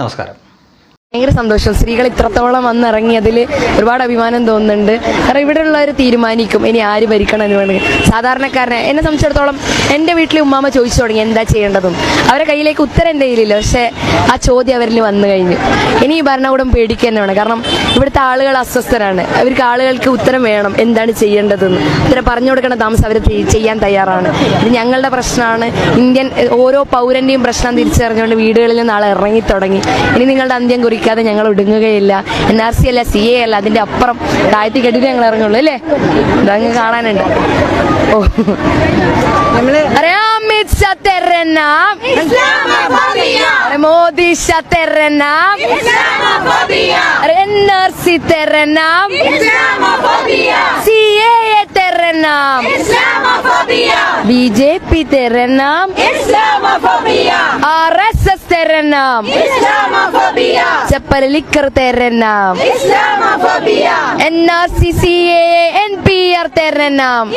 നമസ്കാരം ഭയങ്കര സന്തോഷം. സ്ത്രീകൾ ഇത്രത്തോളം വന്നിറങ്ങിയതിൽ ഒരുപാട് അഭിമാനം തോന്നുന്നുണ്ട്. കാരണം ഇവിടെ ഉള്ളവർ തീരുമാനിക്കും ഇനി ആര് ഭരിക്കണം എന്ന് വേണമെങ്കിൽ സാധാരണക്കാരനെ എന്നെ സംബന്ധിച്ചിടത്തോളം എന്റെ വീട്ടിലെ ഉമ്മാമ ചോദിച്ചു തുടങ്ങി എന്താ ചെയ്യേണ്ടതും? അവരെ കയ്യിലേക്ക് ഉത്തരം കയ്യിലില്ല. പക്ഷേ ആ ചോദ്യം അവരിൽ വന്നു കഴിഞ്ഞു. ഇനി ഈ ഭരണകൂടം പേടിക്കുക തന്നെ കാരണം ഇവിടുത്തെ ആളുകൾ അസ്വസ്ഥരാണ്. അവർക്ക് ആളുകൾക്ക് ഉത്തരം വേണം. എന്താണ് ചെയ്യേണ്ടതെന്ന്. ഉത്തരം പറഞ്ഞു കൊടുക്കേണ്ട താമസം അവർ ചെയ്യാൻ തയ്യാറാണ്. ഇത് ഞങ്ങളുടെ പ്രശ്നമാണ്. ഇന്ത്യൻ ഓരോ പൗരന്റെയും പ്രശ്നം തിരിച്ചറിഞ്ഞുകൊണ്ട് വീടുകളിൽ നാളെ ഇറങ്ങി തുടങ്ങി. ഇനി നിങ്ങളുടെ അന്ത്യം കുറിക്കാതെ ഞങ്ങൾ ഒടുങ്ങുകയില്ല. എൻ ആർ സി അല്ല സി എ അല്ല അതിന്റെ അപ്പുറം താഴ്ത്തി കെട്ടിട്ട് ഞങ്ങൾ ഇറങ്ങുള്ളൂ അല്ലേ? ഇതങ്ങ് കാണാനുണ്ട്. ഓ. അറിയാം മോദി തെരനാം എൻ ആർ സി തെരനാം സി എ തെരനാം ബി ജെ പി തെരനാം ആർ എസ് എസ് തെരനാം ചപ്പലിക്കർ തെരനാം N R C C A N P R തെരനാം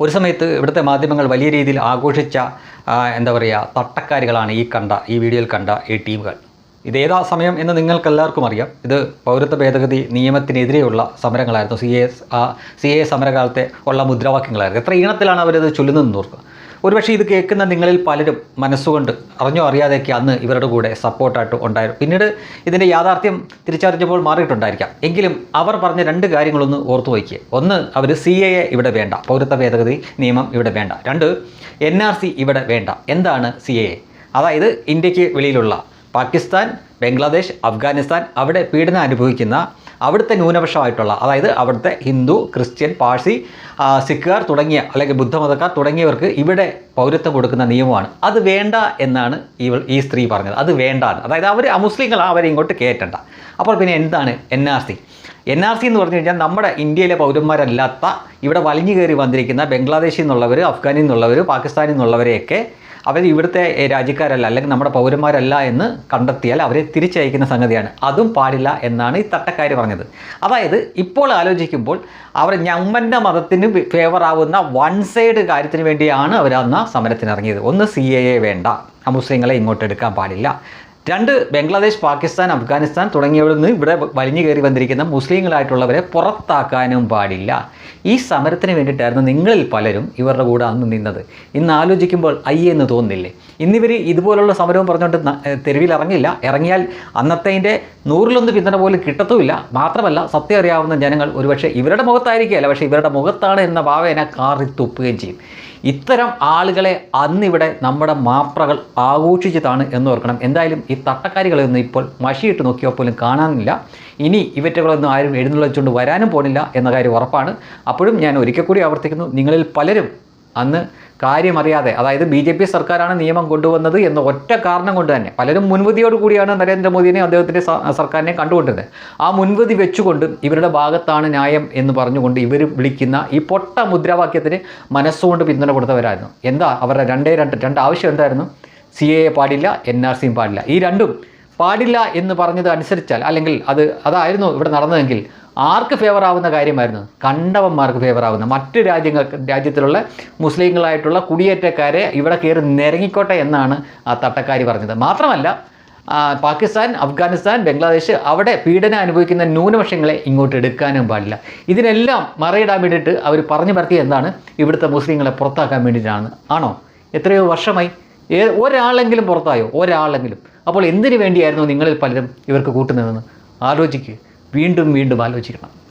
ഒരു സമയത്ത് ഇവിടുത്തെ മാധ്യമങ്ങൾ വലിയ രീതിയിൽ ആഘോഷിച്ച എന്താ പറയുക തട്ടക്കാരികളാണ് ഈ കണ്ട ഈ വീഡിയോയിൽ കണ്ട ഈ ടീമുകൾ. ഇതേതാ സമയം എന്ന് നിങ്ങൾക്കെല്ലാവർക്കും അറിയാം. ഇത് പൗരത്വ ഭേദഗതി നിയമത്തിനെതിരെയുള്ള സമരങ്ങളായിരുന്നു. സി എ ആ സി എ സമരകാലത്തെ ഉള്ള മുദ്രാവാക്യങ്ങളായിരുന്നു. എത്ര ഈണത്തിലാണ് അവരത് ചൊല്ലുന്നതെന്ന് ഓർക്കുക. ഒരുപക്ഷെ ഇത് കേൾക്കുന്ന നിങ്ങളിൽ പലരും മനസ്സുകൊണ്ട് അറിഞ്ഞോ അറിയാതെയൊക്കെ അന്ന് ഇവരുടെ കൂടെ സപ്പോർട്ടായിട്ട് ഉണ്ടായിരുന്നു. പിന്നീട് ഇതിന്റെ യാഥാർത്ഥ്യം തിരിച്ചറിഞ്ഞപ്പോൾ മാറിയിട്ടുണ്ടായിരിക്കാം. എങ്കിലും അവർ പറഞ്ഞ രണ്ട് കാര്യങ്ങളൊന്ന് ഓർത്തു വയ്ക്കുക. ഒന്ന് അവർ സി എ ഇവിടെ വേണ്ട. പൗരത്വ ഭേദഗതി നിയമം ഇവിടെ വേണ്ട. രണ്ട് എൻ ആർ സി ഇവിടെ വേണ്ട. എന്താണ് സി എ അതായത് ഇന്ത്യയ്ക്ക് വെളിയിലുള്ള പാകിസ്ഥാൻ ബംഗ്ലാദേശ് അഫ്ഗാനിസ്ഥാൻ അവിടെ പീഡനം അനുഭവിക്കുന്ന അവിടുത്തെ ന്യൂനപക്ഷമായിട്ടുള്ള അതായത് അവിടുത്തെ ഹിന്ദു ക്രിസ്ത്യൻ പാഴ്സി സിഖുകാർ തുടങ്ങിയ അല്ലെങ്കിൽ ബുദ്ധമതക്കാർ തുടങ്ങിയവർക്ക് ഇവിടെ പൗരത്വം കൊടുക്കുന്ന നിയമമാണ്. അത് വേണ്ട എന്നാണ് ഇവൾ ഈ സ്ത്രീ പറഞ്ഞത്. അത് വേണ്ടാണ് അതായത് അവർ അമുസ്ലിങ്ങളാണ് അവരെ ഇങ്ങോട്ട് കയറ്റണ്ട. അപ്പോൾ പിന്നെ എന്താണ് N R C? N R C എന്ന് പറഞ്ഞു കഴിഞ്ഞാൽ നമ്മുടെ ഇന്ത്യയിലെ പൗരന്മാരല്ലാത്ത ഇവിടെ വലിഞ്ഞു കയറി വന്നിരിക്കുന്ന ബംഗ്ലാദേശിൽ നിന്നുള്ളവർ അഫ്ഗാനിൽ നിന്നുള്ളവർ പാകിസ്ഥാനിൽ നിന്നുള്ളവരെയൊക്കെ അവർ ഇവിടുത്തെ രാജ്യക്കാരല്ല അല്ലെങ്കിൽ നമ്മുടെ പൗരന്മാരല്ല എന്ന് കണ്ടെത്തിയാൽ അവരെ തിരിച്ചയക്കുന്ന സംഗതിയാണ്. അതും പാടില്ല എന്നാണ് ഈ തട്ടക്കാർ പറഞ്ഞത്. അതായത് ഇപ്പോൾ ആലോചിക്കുമ്പോൾ അവർ ഞമ്മന്റെ മതത്തിന് ഫേവർ ആവുന്ന വൺ സൈഡ് കാര്യത്തിന് വേണ്ടിയാണ് അവർ അന്ന് സമരത്തിനിറങ്ങിയത്. ഒന്ന് സി എ എ വേണ്ട. മുസ്ലിങ്ങളെ ഇങ്ങോട്ട് എടുക്കാൻ പാടില്ല. രണ്ട് ബംഗ്ലാദേശ് പാകിസ്ഥാൻ അഫ്ഗാനിസ്ഥാൻ തുടങ്ങിയവരിൽ നിന്ന് ഇവിടെ വലിഞ്ഞു കയറി വന്നിരിക്കുന്ന മുസ്ലിങ്ങളായിട്ടുള്ളവരെ പുറത്താക്കാനും പാടില്ല. ഈ സമരത്തിന് വേണ്ടിയിട്ടായിരുന്നു നിങ്ങളിൽ പലരും ഇവരുടെ കൂടെ അന്ന് നിന്നത്. ഇന്ന് ആലോചിക്കുമ്പോൾ അയ്യേ എന്ന് തോന്നുന്നില്ലേ ഇന്നിവർ ഇതുപോലുള്ള സമരവും പറഞ്ഞുകൊണ്ട് തെരുവിൽ ഇറങ്ങില്ല. ഇറങ്ങിയാൽ അന്നത്തേന്റെ നൂറിലൊന്ന് പിന്തുണ പോലും കിട്ടത്തുമില്ല. മാത്രമല്ല സത്യം അറിയാവുന്ന ജനങ്ങൾ ഒരുപക്ഷെ ഇവരുടെ മുഖത്തായിരിക്കുകയല്ല പക്ഷേ ഇവരുടെ മുഖത്താണ് എന്ന ഭാവേന കാറി തുപ്പുകയും ചെയ്യും. ഇത്തരം ആളുകളെ അന്നിവിടെ നമ്മുടെ മാപ്രകൾ ആഘോഷിച്ചതാണ് എന്ന് ഓർക്കണം. എന്തായാലും ഈ തട്ടക്കാരികളൊന്നും ഇപ്പോൾ മഷിയിട്ട് നോക്കിയാൽ പോലും കാണാനില്ല. ഇനി ഇവറ്റകളൊന്നും ആരും എഴുന്നള്ളിച്ചുകൊണ്ട് വരാനും പോണില്ല എന്ന കാര്യം ഉറപ്പാണ്. അപ്പോഴും ഞാൻ ഒരിക്കൽ കൂടി ആവർത്തിക്കുന്നു. നിങ്ങളിൽ പലരും അന്ന് കാര്യമറിയാതെ അതായത് ബി ജെ പി സർക്കാരാണ് നിയമം കൊണ്ടുവന്നത് എന്ന ഒറ്റ കാരണം കൊണ്ട് തന്നെ പലരും മുൻവിധിയോട് കൂടിയാണ് നരേന്ദ്രമോദിനെ അദ്ദേഹത്തിന്റെ സർക്കാരിനെ കണ്ടുകൊണ്ടിരുന്നത് ആ മുൻവിധി വെച്ചുകൊണ്ട് ഇവരുടെ ഭാഗത്താണ് ന്യായം എന്ന് പറഞ്ഞുകൊണ്ട് ഇവർ വിളിക്കുന്ന ഈ പൊട്ട മുദ്രാവാക്യത്തിന് മനസ്സുകൊണ്ട് പിന്തുണ കൊടുത്തവരായിരുന്നു. എന്താ അവരുടെ രണ്ടേ രണ്ട് രണ്ട് ആവശ്യം എന്തായിരുന്നു? സി എ പാടില്ല എൻ ആർ സിയും പാടില്ല. ഈ രണ്ടും പാടില്ല എന്ന് പറഞ്ഞത് അനുസരിച്ചാൽ അല്ലെങ്കിൽ അത് അതായിരുന്നു ഇവിടെ നടന്നതെങ്കിൽ ആർക്ക് ഫേവർ ആവുന്ന കാര്യമായിരുന്നു? കണ്ടവന്മാർക്ക് ഫേവർ ആവുന്ന മറ്റ് രാജ്യങ്ങൾ രാജ്യത്തിലുള്ള മുസ്ലിങ്ങളായിട്ടുള്ള കുടിയേറ്റക്കാരെ ഇവിടെ കയറി നിരങ്ങിക്കോട്ടെ എന്നാണ് ആ തട്ടക്കാരി പറഞ്ഞത്. മാത്രമല്ല പാകിസ്ഥാൻ അഫ്ഗാനിസ്ഥാൻ ബംഗ്ലാദേശ് അവിടെ പീഡനം അനുഭവിക്കുന്ന ന്യൂനപക്ഷങ്ങളെ ഇങ്ങോട്ട് എടുക്കാനും പാടില്ല. ഇതിനെല്ലാം മറയിടാൻ വേണ്ടിയിട്ട് അവർ പറഞ്ഞു പരത്തിയത് എന്താണ്? ഇവിടുത്തെ മുസ്ലിങ്ങളെ പുറത്താക്കാൻ വേണ്ടിയിട്ടാണ്. ആണോ? എത്രയോ വർഷമായി. ഒരാളെങ്കിലും പുറത്തായോ? ഒരാളെങ്കിലും. അപ്പോൾ എന്തിനു വേണ്ടിയായിരുന്നു നിങ്ങളിൽ പലരും ഇവർക്ക് കൂട്ടുന്നതെന്ന് ആലോചിക്കുക വീണ്ടും വീണ്ടും ആലോചിക്കണം.